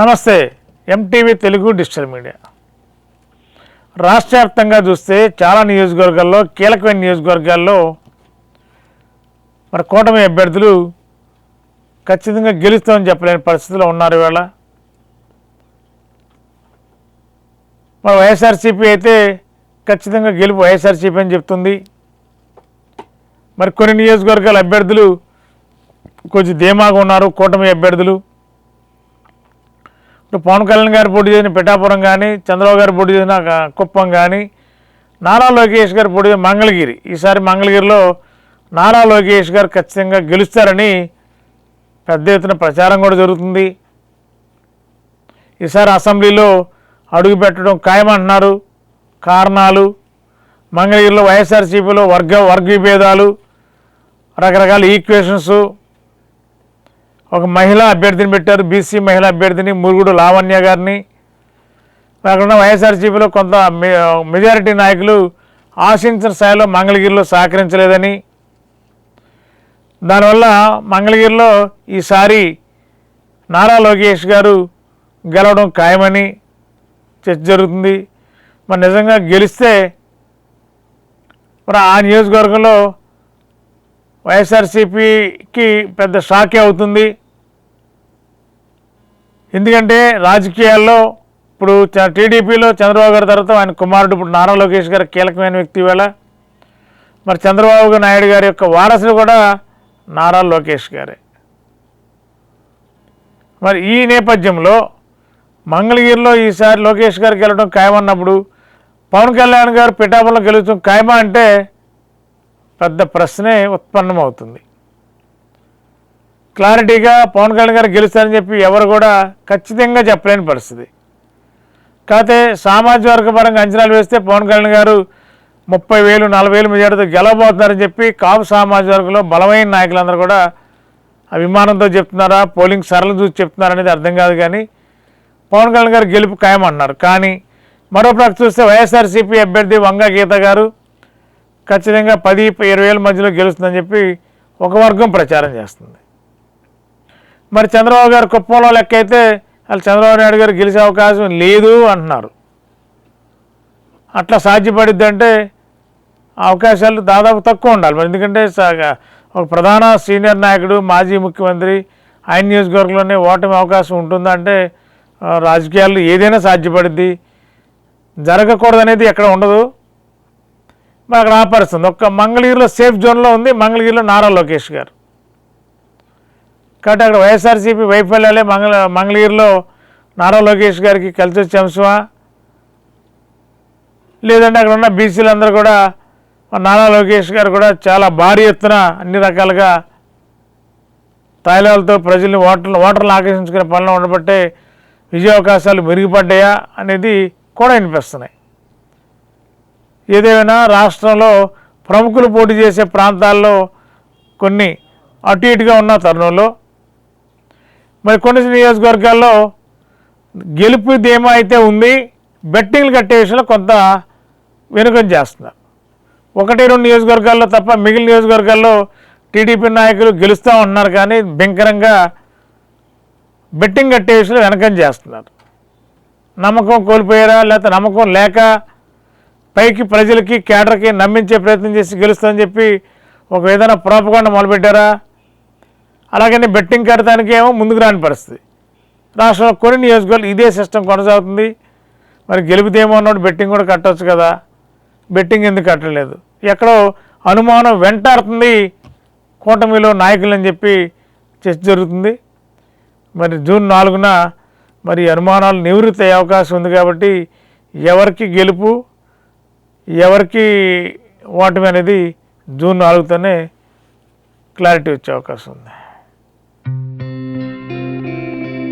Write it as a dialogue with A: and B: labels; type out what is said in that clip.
A: నమస్తే MTV Telugu digital media. రాష్ట్ర వ్యాప్తంగా చూస్తే చాలా నియోజకవర్గాల్లో కీలకమైన నియోజకవర్గాల్లో మరి కూటమి అభ్యర్థులు ఖచ్చితంగా గెలుస్తామని చెప్పలేని పరిస్థితిలో ఉన్నారు ఇవాళ. మరి వైఎస్ఆర్సీపీ అయితే ఖచ్చితంగా గెలుపు వైఎస్ఆర్సీపీ అని చెప్తుంది. మరి కొన్ని నియోజకవర్గాల అభ్యర్థులు కొంచెం ధీమాగా ఉన్నారు కూటమి అభ్యర్థులు. పవన్ కళ్యాణ్ గారు పోటీ చేసిన పిఠాపురం కానీ చంద్రబాబు గారు పోటీ చేసిన కుప్పం కానీ నారా లోకేష్ గారు పోటీ చేసిన మంగళగిరి. ఈసారి మంగళగిరిలో నారా లోకేష్ గారు ఖచ్చితంగా గెలుస్తారని పెద్ద ఎత్తున ప్రచారం కూడా జరుగుతుంది. ఈసారి అసెంబ్లీలో అడుగు పెట్టడం ఖాయమంటున్నారు. కారణాలు మంగళగిరిలో వైఎస్ఆర్సీపీలో వర్గ వర్గ విభేదాలు రకరకాల ఈక్వేషన్స్ ఒక మహిళా అభ్యర్థిని పెట్టారు బీసీ మహిళా అభ్యర్థిని మురుగుడు లావణ్య గారిని. కాకుండా వైఎస్ఆర్సీపీలో కొంత మె- మెజారిటీ నాయకులు ఆశించిన స్థాయిలో మంగళగిరిలో సహకరించలేదని. దానివల్ల మంగళగిరిలో ఈసారి నారా లోకేష్ గారు గెలవడం ఖాయమని చర్చ జరుగుతుంది. మరి నిజంగా గెలిస్తే మరి ఆ నియోజకవర్గంలో వైఎస్ఆర్సీపీకి పెద్ద షాకే అవుతుంది. ఎందుకంటే రాజకీయాల్లో ఇప్పుడు టీడీపీలో చంద్రబాబు గారి తర్వాత ఆయన కుమారుడు ఇప్పుడు నారా లోకేష్ గారు కీలకమైన వ్యక్తి వేళ మరి చంద్రబాబు నాయుడు గారి యొక్క వారసుడు కూడా నారా లోకేష్ గారే. మరి ఈ నేపథ్యంలో మంగళగిరిలో ఈసారి లోకేష్ గారు గెలవడం ఖాయమన్నప్పుడు పవన్ కళ్యాణ్ గారు పిఠాపురంలో గెలుచడం ఖాయమా అంటే పెద్ద ప్రశ్నే ఉత్పన్నమవుతుంది. క్లారిటీగా పవన్ కళ్యాణ్ గారు గెలుస్తారని చెప్పి ఎవరు కూడా ఖచ్చితంగా చెప్పలేని పరిస్థితి. కాకపోతే సామాజిక వర్గ పరంగా అంచనాలు వేస్తే పవన్ కళ్యాణ్ గారు ముప్పై వేలు నలభై వేలు మెజార్టీతో గెలవబోతున్నారని చెప్పి కాపు సామాజిక వర్గంలో బలమైన నాయకులందరూ కూడా అభిమానంతో చెప్తున్నారా పోలింగ్ సరళ చూసి చెప్తున్నారా అనేది అర్థం కాదు కానీ పవన్ కళ్యాణ్ గారు గెలుపు ఖాయమన్నారు. కానీ మరో ప్రక్క చూస్తే వైఎస్ఆర్సీపీ అభ్యర్థి వంగ గీత గారు ఖచ్చితంగా పది ఇరవై వేల మధ్యలో గెలుస్తుందని చెప్పి ఒక వర్గం ప్రచారం చేస్తుంది. మరి చంద్రబాబు గారు కుప్పంలో లెక్క అయితే వాళ్ళు చంద్రబాబు నాయుడు గారు గెలిచే అవకాశం లేదు అంటున్నారు. అట్లా సాధ్యపడిద్ది అంటే అవకాశాలు దాదాపు తక్కువ ఉండాలి. మరి ఎందుకంటే ఒక ప్రధాన సీనియర్ నాయకుడు మాజీ ముఖ్యమంత్రి ఆయన నియోజకవర్గంలోనే ఓటమి అవకాశం ఉంటుందంటే ఆ, రాజకీయాల్లో ఏదైనా సాధ్యపడిద్ది. జరగకూడదనేది ఎక్కడ ఉండదు. మరి అక్కడ ఆపరుస్తుంది. ఒక్క మంగళగిరిలో సేఫ్ జోన్లో ఉంది. మంగళగిరిలో నారా లోకేష్ గారు. కాబట్టి అక్కడ వైఎస్ఆర్సీపీ వైఫల్యాలే మంగళ మంగళగిరిలో నారా లోకేష్ గారికి కలిసి వచ్చే అంశమా లేదంటే అక్కడ ఉన్న బీసీలందరూ కూడా నారా లోకేష్ గారు కూడా చాలా భారీ ఎత్తున అన్ని రకాలుగా తాయిలాలతో ప్రజల్ని ఓటర్లు ఓటర్లు ఆకర్షించుకునే పనులు ఉండబట్టే విజయావకాశాలు మెరుగుపడ్డాయా అనేది కూడా వినిపిస్తున్నాయి. ఏదేమైనా రాష్ట్రంలో ప్రముఖులు పోటీ చేసే ప్రాంతాల్లో కొన్ని అటు ఇటుగా ఉన్న తరుణంలో మరి కొన్ని నియోజకవర్గాల్లో గెలుపు ధీమా అయితే ఉంది బెట్టింగ్లు కట్టే విషయంలో కొంత వెనుకం చేస్తున్నారు. ఒకటి రెండు నియోజకవర్గాల్లో తప్ప మిగిలిన నియోజకవర్గాల్లో టీడీపీ నాయకులు గెలుస్తూ ఉన్నారు కానీ భయంకరంగా బెట్టింగ్ కట్టే విషయంలో వెనకం చేస్తున్నారు. నమ్మకం కోల్పోయారా? లేకపోతే నమ్మకం లేక పైకి ప్రజలకి కేడర్కి నమ్మించే ప్రయత్నం చేసి గెలుస్తుందని చెప్పి ఒక ఏదైనా ప్రోపకుండా మొదలుపెట్టారా? అలాగని బెట్టింగ్ కడతానికి ఏమో ముందుకు రాని పరిస్థితి. రాష్ట్రంలో కొన్ని నియోజకవర్గాలు ఇదే సిస్టమ్ కొనసాగుతుంది. మరి గెలిపితేమో అన్నట్టు బెట్టింగ్ కూడా కట్టవచ్చు కదా. బెట్టింగ్ ఎందుకు కట్టలేదు? ఎక్కడో అనుమానం వెంటాడుతుంది కూటమిలో నాయకులు అని చెప్పి చర్చ జరుగుతుంది. మరి జూన్ నాలుగున మరి అనుమానాలు నివృత్తి అయ్యే అవకాశం ఉంది కాబట్టి ఎవరికి గెలుపు ఎవరికి ఓటమి అనేది జూన్ నాలుగుతోనే క్లారిటీ వచ్చే అవకాశం ఉంది.